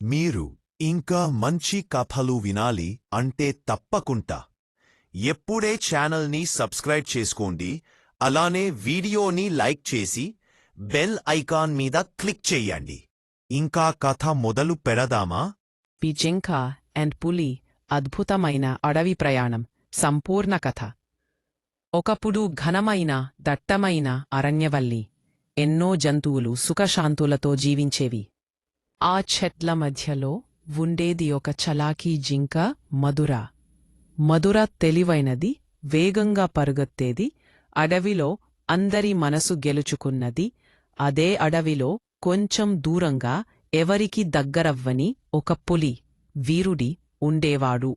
మీరు ఇంకా మంచి కథలు వినాలి అంటే తప్పకుండా. ఎప్పుడే ఛానల్ని సబ్స్క్రైబ్ చేసుకోండి. అలానే వీడియోని లైక్ చేసి బెల్ ఐకాన్ మీద క్లిక్ చెయ్యండి ఇంకా కథ మొదలు పెడదామా? పి అండ్ పులి అద్భుతమైన అడవి ప్రయాణం సంపూర్ణ కథ. ఒకప్పుడు ఘనమైన దట్టమైన అరణ్యవల్లి ఎన్నో జంతువులు సుఖశాంతులతో జీవించేవి. ఆ చెట్ల మధ్యలో ఉండేది ఒక చలాకీ జింక మధుర. మధుర తెలివైనది వేగంగా పరుగెత్తేది అడవిలో అందరి మనసు గెలుచుకున్నది అదే అడవిలో కొంచెం దూరంగా ఎవరికి దగ్గరవ్వని ఒక పులి వీరుడి ఉండేవాడు.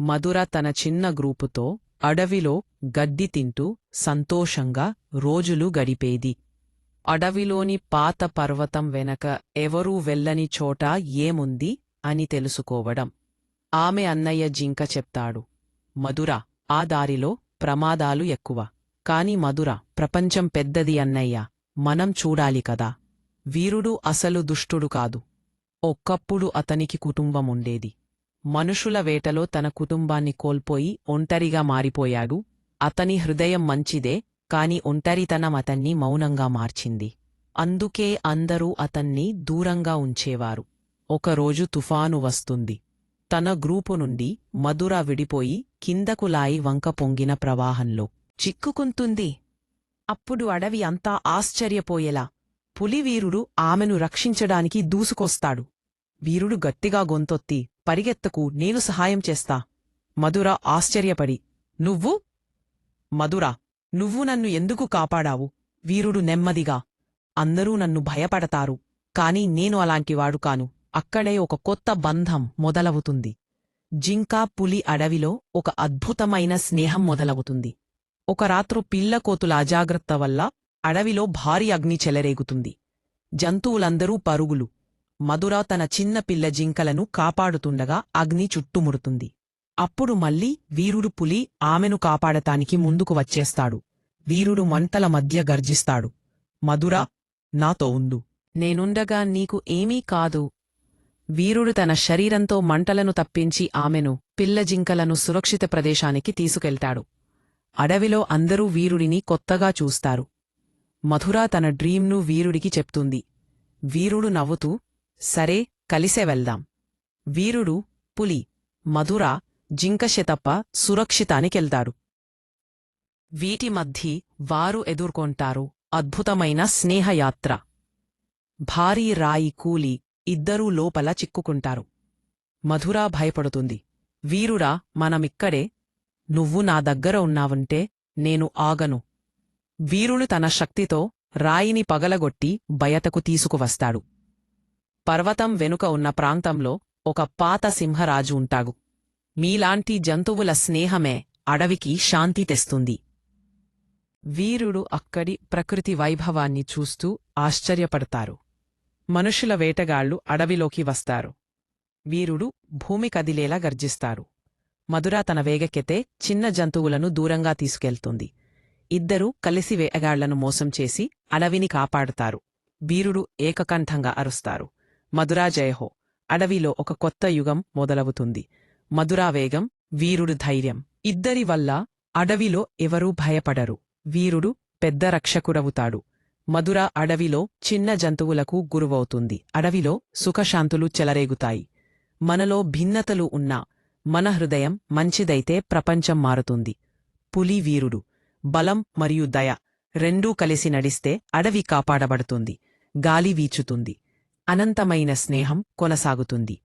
మధుర తన చిన్న గ్రూపుతో అడవిలో గడ్డి తింటూ సంతోషంగా రోజులు గడిపేది. అడవిలోని పాత పర్వతం వెనక ఎవరూ వెళ్ళని చోట ఏముంది అని తెలుసుకోవడం. ఆమె అన్నయ్య జింక చెప్తాడు. మధుర ఆ దారిలో ప్రమాదాలు ఎక్కువ. కాని మధుర ప్రపంచం పెద్దది అన్నయ్య. మనం చూడాలి కదా. వీరుడు అసలు దుష్టుడు కాదు. ఒక్కప్పుడు అతనికి కుటుంబం ఉండేది. మనుషుల వేటలో తన కుటుంబాన్ని కోల్పోయి ఒంటరిగా మారిపోయాడు. అతని హృదయం మంచిదే కాని ఒంటరితనం అతన్ని మౌనంగా మార్చింది. అందుకే అందరూ అతన్ని దూరంగా ఉంచేవారు. ఒకరోజు తుఫాను వస్తుంది. తన గ్రూపు నుండి మధుర విడిపోయి కిందకు లాయి వంక పొంగిన ప్రవాహంలో చిక్కుకుంటుంది. అప్పుడు అడవి అంతా ఆశ్చర్యపోయేలా. పులివీరుడు ఆమెను రక్షించడానికి దూసుకొస్తాడు. వీరుడు గట్టిగా గొంతొత్తి పరిగెత్తకు నేను సహాయం చేస్తా. మధుర ఆశ్చర్యపడి నువ్వు? మధుర నువ్వు నన్ను ఎందుకు కాపాడావు? వీరుడు నెమ్మదిగా. అందరూ నన్ను భయపడతారు. కాని నేను అలాంటివాడు కాను. అక్కడే ఒక కొత్త బంధం మొదలవుతుంది. జింకా పులి అడవిలో ఒక అద్భుతమైన స్నేహం మొదలవుతుంది. ఒక రాత్రు పిల్లకోతుల అజాగ్రత్త వల్ల అడవిలో భారీ అగ్ని చెలరేగుతుంది. జంతువులందరూ పరుగులు. మధుర తన చిన్న పిల్ల జింకలను కాపాడుతుండగా అగ్ని చుట్టుముడుతుంది. అప్పుడు మళ్ళీ వీరుడు పులి ఆమెను కాపాడటానికి ముందుకు వచ్చేస్తాడు. వీరుడు మంటల మధ్య గర్జిస్తాడు. మధుర నాతో ఉండు. నేనుండగా నీకు ఏమీ కాదు. వీరుడు తన శరీరంతో మంటలను తప్పించి ఆమెను పిల్ల జింకలను సురక్షిత ప్రదేశానికి తీసుకెళ్తాడు. అడవిలో అందరూ వీరుడిని కొత్తగా చూస్తారు. మధుర తన డ్రీమ్ను వీరుడికి చెప్తుంది. వీరుడు నవ్వుతూ సరే కలిసే వెళ్దాం. వీరుడు పులి మధుర జింకశెతప్ప సురక్షితానికెళ్తాడు వీటి మధ్య వారు ఎదుర్కొంటారు అద్భుతమైన స్నేహయాత్ర. భారీ రాయి కూలి ఇద్దరూ లోపల చిక్కుకుంటారు. మధురా భయపడుతుంది. వీరుడా మనమిక్కడే. నువ్వు నా దగ్గర ఉన్నావంటే నేను ఆగను. వీరుడు తన శక్తితో రాయిని పగలగొట్టి బయటకు తీసుకువస్తాడు. పర్వతం వెనుక ఉన్న ప్రాంతంలో ఒక పాత సింహరాజు ఉంటాగు మీలాంటి జంతువుల స్నేహమే అడవికి శాంతి తెస్తుంది. వీరుడు అక్కడి ప్రకృతి వైభవాన్ని చూస్తూ ఆశ్చర్యపడతారు. మనుషుల వేటగాళ్ళు అడవిలోకి వస్తారు. వీరుడు భూమి కదిలేలా గర్జిస్తారు. మధుర తన వేగకెతే చిన్న జంతువులను దూరంగా తీసుకెళ్తుంది. ఇద్దరూ కలిసి వేటగాళ్ళను మోసం చేసి అడవిని కాపాడుతారు. వీరుడు ఏకకంఠంగా అరుస్తారు. మధురా జయహో అడవిలో ఒక కొత్త యుగం మొదలవుతుంది. మధురా వేగం వీరుడు ధైర్యం. ఇద్దరి వల్ల అడవిలో ఎవరూ భయపడరు. వీరుడు పెద్ద రక్షకుడవుతాడు. మధుర అడవిలో చిన్న జంతువులకు గురువవుతుంది. అడవిలో సుఖశాంతులు చెలరేగుతాయి. మనలో భిన్నతలు ఉన్నా మన హృదయం మంచిదైతే ప్రపంచం మారుతుంది. పులి వీరుడు. బలం మరియు దయ రెండూ కలిసి నడిస్తే అడవి కాపాడబడుతుంది. గాలి వీచుతుంది. అనంతమైన స్నేహం కొనసాగుతుంది.